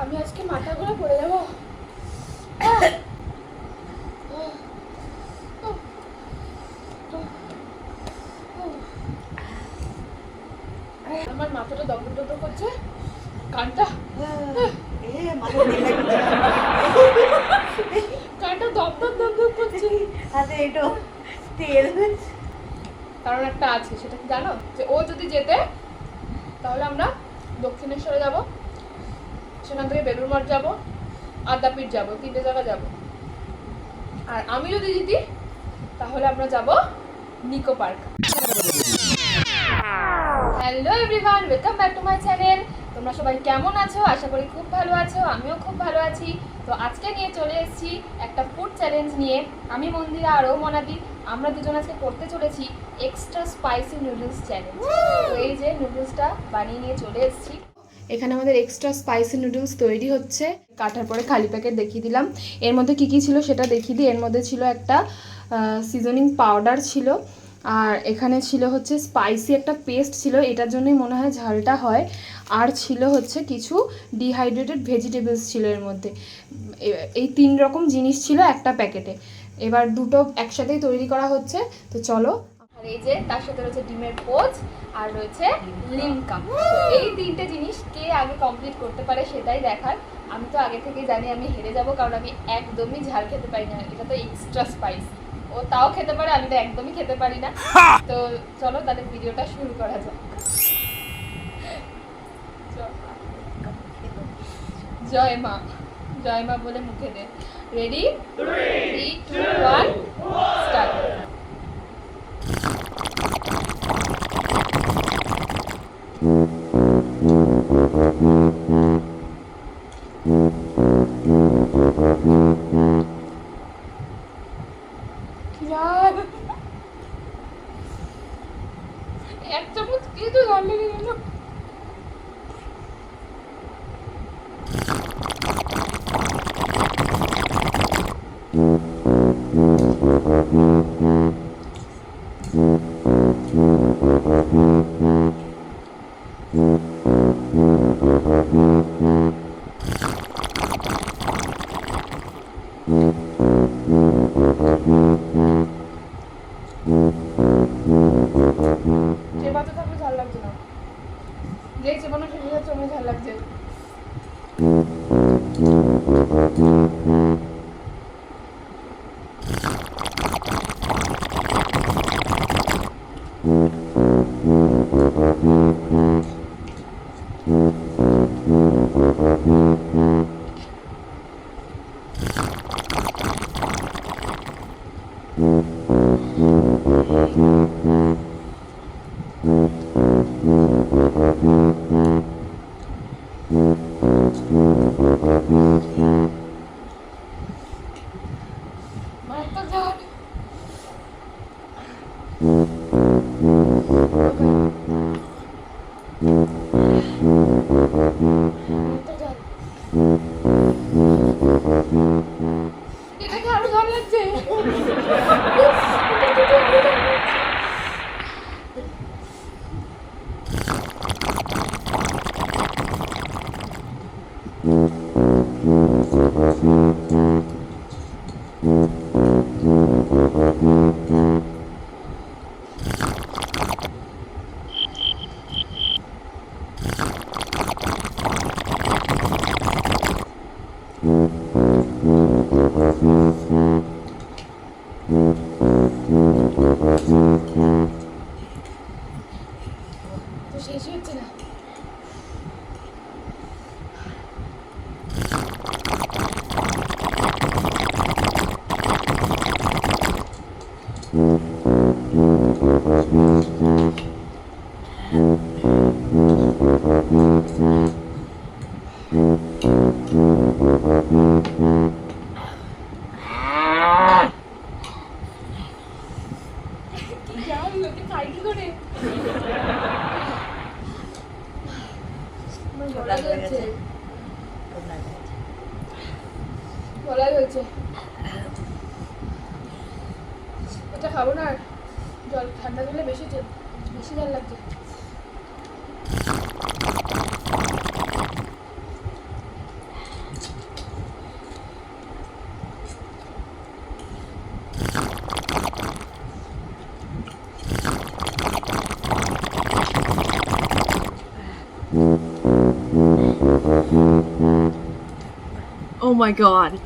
আমি আজকে মাথা ঘুরে পড়ে যাব। আমার মাথাটা দগদগ দগদগ করছে। কানটা। এ মাথা করছে। হাতে তেল। কারণ একটা আছে সেটা কি জানো? যে ও যদি যেতে তাহলে আমরা দক্ষিণেশ্বরে যাব সেখান থেকে বেলুর মঠ যাব আদ্যাপীঠ যাব তিনটে জায়গা যাব। আর আমি যদি জিতি তাহলে আমরা যাব Nicco park. Hello everyone welcome back to my channel. তোমরা সবাই কেমন আছো? আশা করি খুব ভালো আছো, আমিও খুব ভালো আছি। তো আজকে নিয়ে চলে এসেছি একটা ফুড চ্যালেঞ্জ নিয়ে। আমি মন্দিরা আরও মনাদি, আমরা দুজন আজকে করতে চলেছি এক্সট্রা স্পাইসি নুডলস চ্যালেঞ্জ তো এই যে নুডলসটা বানিয়ে নিয়ে চলে এসেছি। এখানে আমাদের এক্সট্রা স্পাইসি নুডলস তৈরি হচ্ছে। কাটার পরে খালি প্যাকেট দেখিয়ে দিলাম। এর মধ্যে কি কি ছিল সেটা দেখিয়ে দিই। এর মধ্যে ছিল একটা সিজনিং পাউডার ছিল। আর এখানে ছিল হচ্ছে স্পাইসি একটা পেস্ট ছিল। এটার জন্যই মনে হয় ঝালটা হয়। আর ছিল হচ্ছে কিছু ডিহাইড্রেটেড ভেজিটেবলস ছিল এর মধ্যে। এই তিন রকম জিনিস ছিল একটা প্যাকেটে। এবার দুটো একসাথেই তৈরি করা হচ্ছে তো চলো। আর এই যে তার সাথে রয়েছে ডিমের পোচ আর রয়েছে লিমকা তো এই তিনটে জিনিস কে আগে কমপ্লিট করতে পারে সেটাই দেখার। আমি তো আগে থেকেই জানি আমি হেরে যাব কারণ আমি একদমই ঝাল খেতে পারি না। এটা তো এক্সট্রা স্পাইস ও তাও খেতে পারে আমি তো একদমই খেতে পারি না। তো চলো তাহলে ভিডিওটা শুরু করা যাক চল। জয় মা। জয় মা বলে মুখে দে। Ready three two one start यार এক চামচ খেয়ে তো ঝাল লেগে গেল? কি ঝাল লোকে খাই কি করে আমার গলা ঠান্ডা হয়ে জ্বলছে। গেছে। ঠান্ডা হয়ে গেছে। হয়েছে এটা খাব না আর। জল, ঠান্ডা জলে বেশি জ- বেশি জল লাগছে। Oh my god.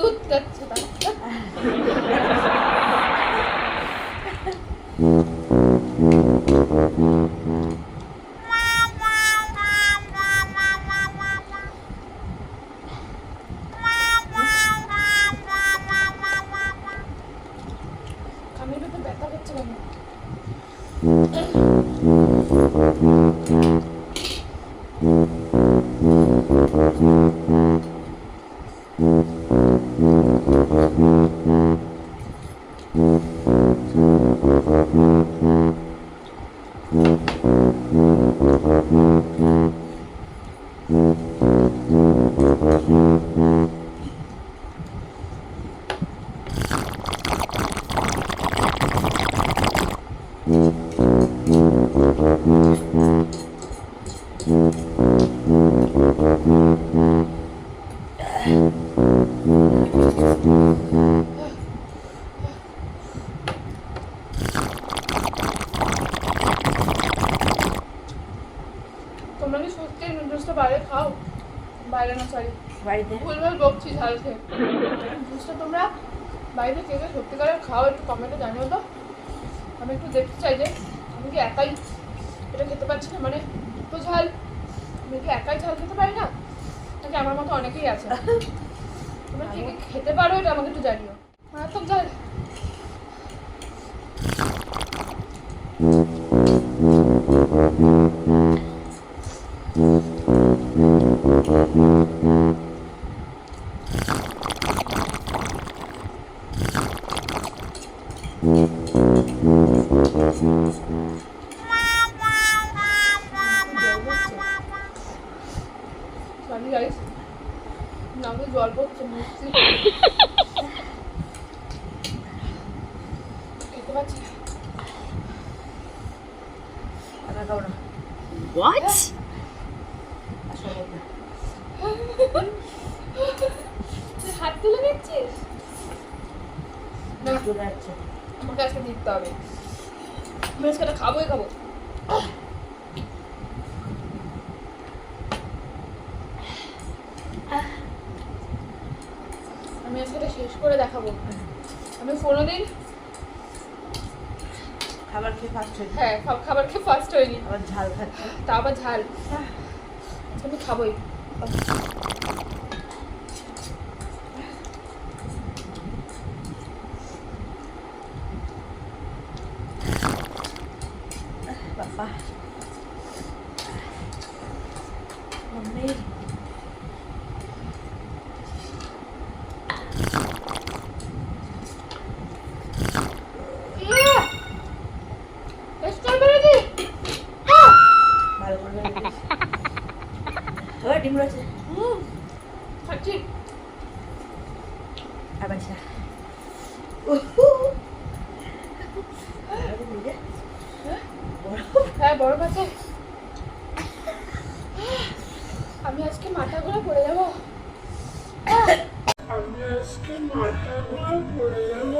tut tut tut নুডলসটা বাইরে খাও বাইরে না সরি বাড়িতে। ভুলভাল বকছি ঝাল খেয়ে। নুডলসটা তোমরা বাইরে কে কে সত্যিকারের খাও একটু কমেন্টে জানিও তো। আমি একটু দেখতে চাই যে আমি কি একাই এটা খেতে পারছি না? মানে তো ঝাল। আমি কি একাই ঝাল খেতে পারি না? নাকি আমার মতো অনেকেই আছে? তোমরা কি কি খেতে পারো এটা আমাকে একটু জানিও। মারাত্মক ঝাল। What? হাত তুলে নিচ্ছিস? না যাচ্ছে। আমাকে আজকে দিতে হবে। আমি আজকে খাবোই খাব আমি আজকে এটা শেষ করে দেখাবো। আমি কোনো দিন খাবার খেয়ে ফার্স্ট হয়েছে হ্যাঁ খাবার খেয়ে ফার্স্ট হয়নি। আবার ঝাল খাচ্ছে। তা আবার ঝাল। আমি খাবোই। বাবা খাচ্ছি আবার যা হ্যাঁ বরফ আছে। আমি আজকে মাথা ঘুরে পড়ে যাব। আমি আজকে মাথা ঘুরে পড়ে যাব।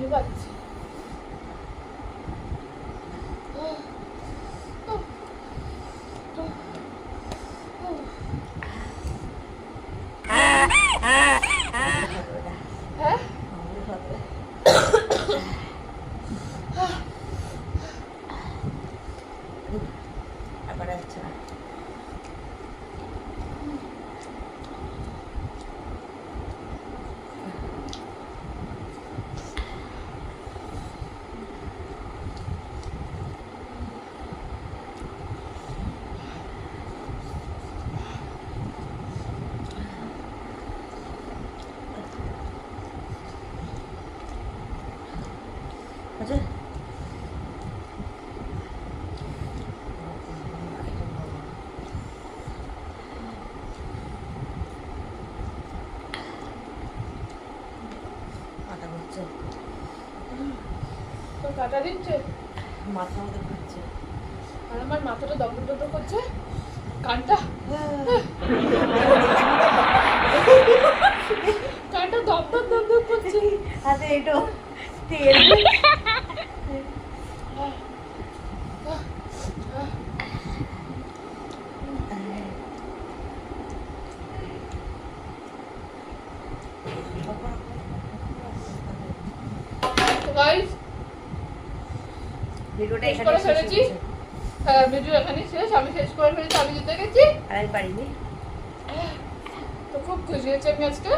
해봤지. 아빠랑 쳐. আচ্ছা কাটা দিচ্ছে? মাথা আর আমার মাথাটা দগড় দগড় করছে? কানটা? হ্যাঁ। কানটা দপ দপ দপ করছে। আরে এটা তেল ভিডিও এখানে শেষ আমি শেষ করে ফেলেছি আমি জিতে গেছি। আর আমি পারিনি। তো খুব খুশি হয়েছি আমি আজকে।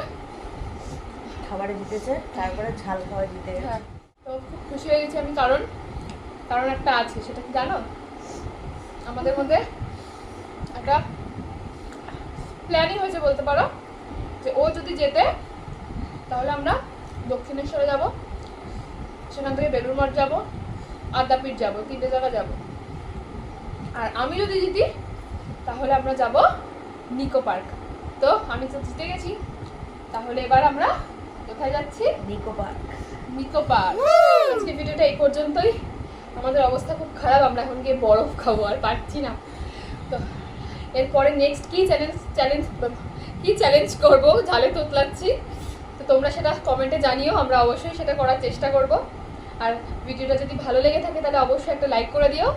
খাবারে জিতেছে তারপরে ঝাল খাওয়া জিতে গেছে। হ্যাঁ তো খুব খুশি হয়ে গেছি আমি কারণ কারণ একটা আছে সেটা কি জানো? আমাদের মধ্যে একটা প্ল্যানিং হয়েছে বলতে পারো যে ও যদি যেতে তাহলে আমরা দক্ষিণেশ্বরে যাব সেখান থেকে বেলুর মঠ যাব আদ্যাপীঠ যাব তিনটে জায়গা যাব। আর আমি যদি জিতি তাহলে আমরা যাব নিকো পার্ক। তো আমি তো জিতে গেছি। তাহলে এবার আমরা কোথায় যাচ্ছি? Nicco park. Nicco park. আজকে ভিডিওটা এই পর্যন্তই। আমাদের অবস্থা খুব খারাপ আমরা এখন গিয়ে বরফ খাব আর পারছি না। তো এরপরে নেক্সট কী চ্যালেঞ্জ চ্যালেঞ্জ কি চ্যালেঞ্জ করব? ঝালে তোতলাচ্ছি। তো তোমরা সেটা কমেন্টে জানিও আমরা অবশ্যই সেটা করার চেষ্টা করব। আর ভিডিওটা যদি ভালো লেগে থাকে তাহলে অবশ্যই একটা লাইক করে দিও।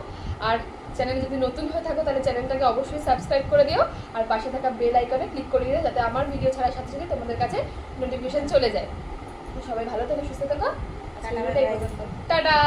আর চ্যানেল যদি নতুন হয়ে থাকো, তাহলে চ্যানেলটাকে অবশ্যই সাবস্ক্রাইব করে দিও আর পাশে থাকা বেল আইকনে ক্লিক করে দিও যাতে আমার ভিডিও ছাড়ার সাথে সাথে তোমাদের কাছে নোটিফিকেশন চলে যায়। সবাই ভালো থাকো, সুস্থ থেকো। টাটা!